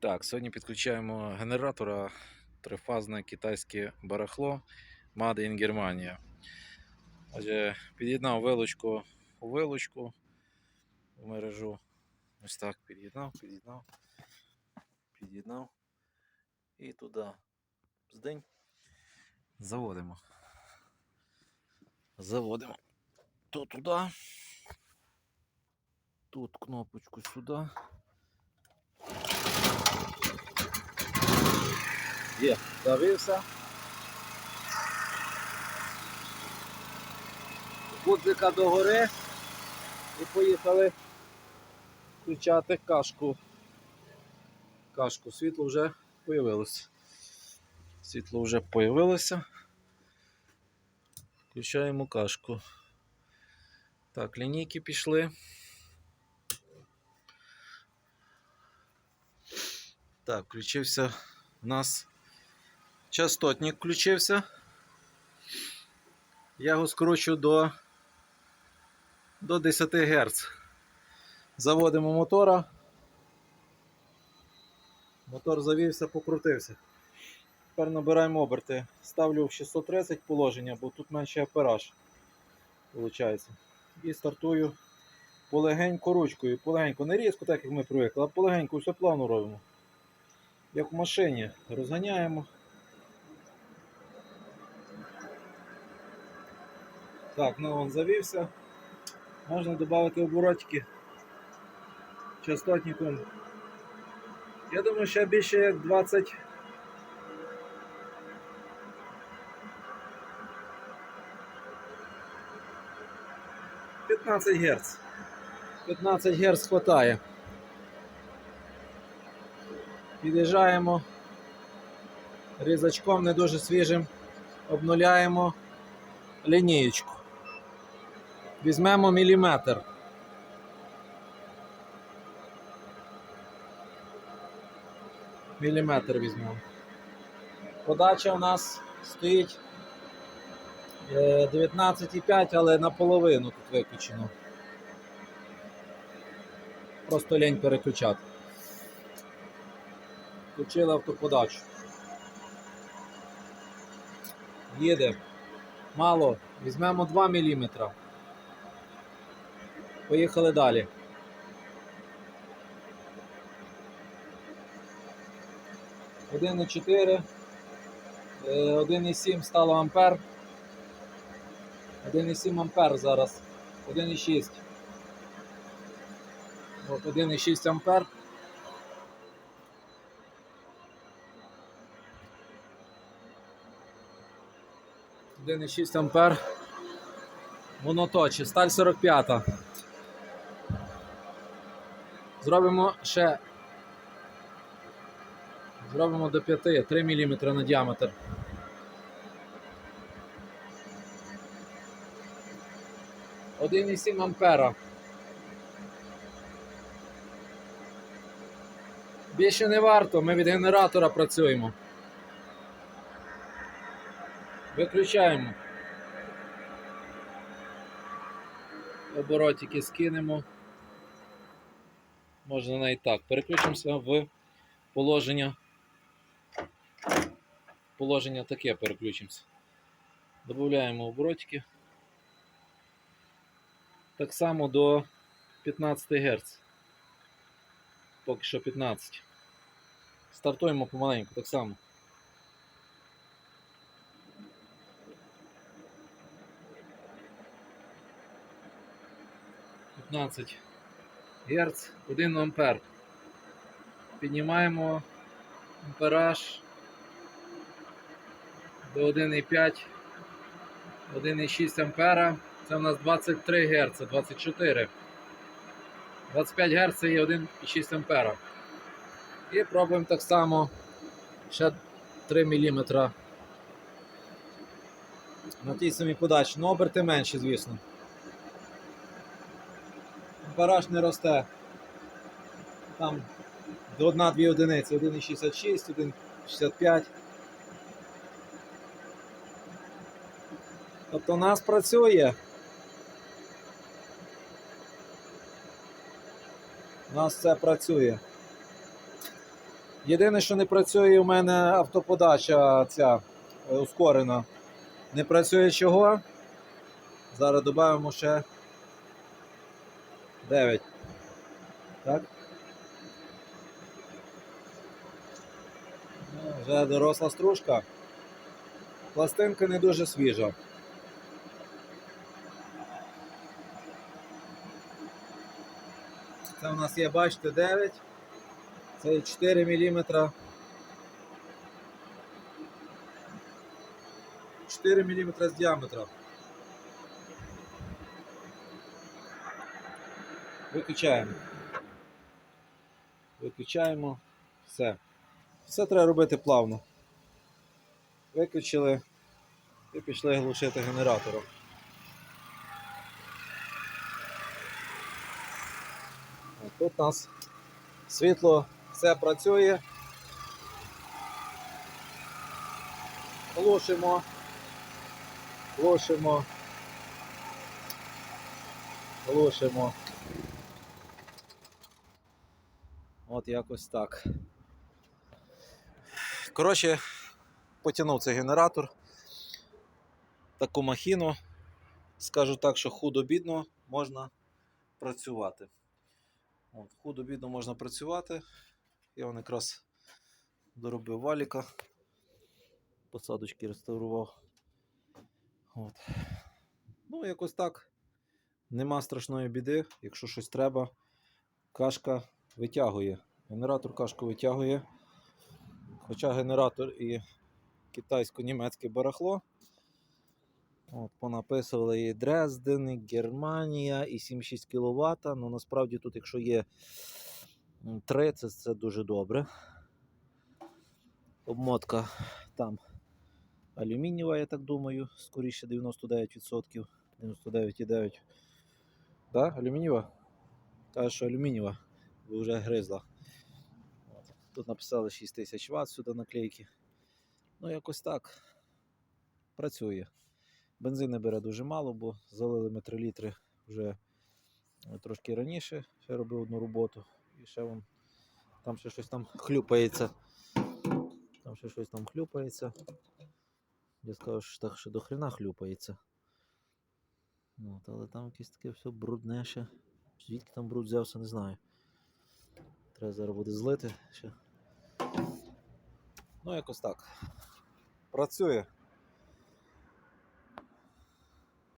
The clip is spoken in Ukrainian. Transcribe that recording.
Так, сьогодні підключаємо генератора трифазне китайське барахло Made in Germania. Отже, під'єднав вилочку у вилочку в мережу. Ось так під'єднав, під'єднав, під'єднав. І туди здень. Заводимо. Заводимо. То туди. Тут кнопочку сюди. Є, завівся. Гудзика догори і поїхали включати кашку. Кашку. Світло вже появилося. Світло вже появилося. Включаємо кашку. Так, лінійки пішли. Так, включився у нас частотник включився. Я його скручу до, до 10 Гц. Заводимо мотора. Мотор завівся, покрутився. Тепер набираємо оберти. Ставлю в 630 положення, бо тут менше операж. Виходить. І стартую полегенько ручкою. Полегенько, не різко, так як ми привикли, а полегенько все плавно робимо. Як в машині. Розганяємо. Так, ну він завівся. Можна додати оборотики частотником. Я думаю, ще більше як 20. П'ятнадцять Гц. 15 Гц хватає. Під'їжджаємо різачком не дуже свіжим, обнуляємо лінієчку. Візьмемо міліметр. Міліметр візьмемо. Подача у нас стоїть е, 19,5, але наполовину тут виключено. Просто лень переключати. Включили автоподачу. Їде. Мало. Візьмемо 2 мм. Поїхали далі. Один і 4, 1,7 стало ампер. 1,7 ампер зараз. 1,6. От 1,6 ампер. Один і 6 ампер. Моноточі. Сталь 45. Зробимо ще. Зробимо до 5, 3 мм на діаметр. Один і 7 ампера. Більше не варто, ми від генератора працюємо. Виключаємо. Оборотики скинемо. Можна навіть так. Переключимося в положення. Положення таке переключимося. Додаємо оборотики. Так само до 15 Гц. Поки що 15. Стартуємо помаленьку, так само. П'ятнадцять Гц, 1 ампер. Піднімаємо ампераж до 1,5, 1,6 ампера. Це у нас 23 Гц, 24. 25 Гц і 1,6 ампера. І пробуємо так само ще 3 мм. На тій самій подачі. Ну, оберти менші, звісно. Ампераж не росте. Там до 1-2 одиниці, 1,66, 1,65. Тобто у нас працює. У нас це працює. Єдине, що не працює у мене автоподача ця е, ускорена. Не працює чого. Зараз додаємо ще 9. Так? Ну, Вже доросла стружка. Пластинка не дуже свіжа. Це у нас є, бачите, 9. Це 4 мм. 4 мм з діаметра. Виключаємо. Виключаємо. Все. Все треба робити плавно. Виключили і пішли глушити генератором. Тут у нас світло, все працює. Глушимо. Глушимо. Глушимо. От якось так. Коротше, потягнув цей генератор. Таку махіну. Скажу так, що худо-бідно можна працювати. От, худо-бідно можна працювати. Я вон якраз доробив валіка. Посадочки реставрував. От. Ну, якось так. Нема страшної біди, якщо щось треба, кашка витягує. Генератор кашку витягує. Хоча генератор і китайсько-німецьке барахло. От, понаписували і Дрезден, і Германія, і 7,6 кВт. Ну насправді тут, якщо є 3, це, це дуже добре. Обмотка там алюмінієва, я так думаю, скоріше 99%. 99,9%. Так, алюмінієва? Каже, що алюмінієва, вже гризла. Тут написали 6000 Вт сюди наклейки. Ну, якось так. Працює. Бензин не бере дуже мало, бо залили ми 3 літри вже е, трошки раніше. Ще робив одну роботу. І ще вон, там ще щось там хлюпається. Там ще щось там хлюпається. Я скажу, що так ще до хрена хлюпається. От, але там якесь таке все брудне ще. Звідки там бруд взявся, не знаю. Треба зараз буде злити ще. Ну, якось так. Працює.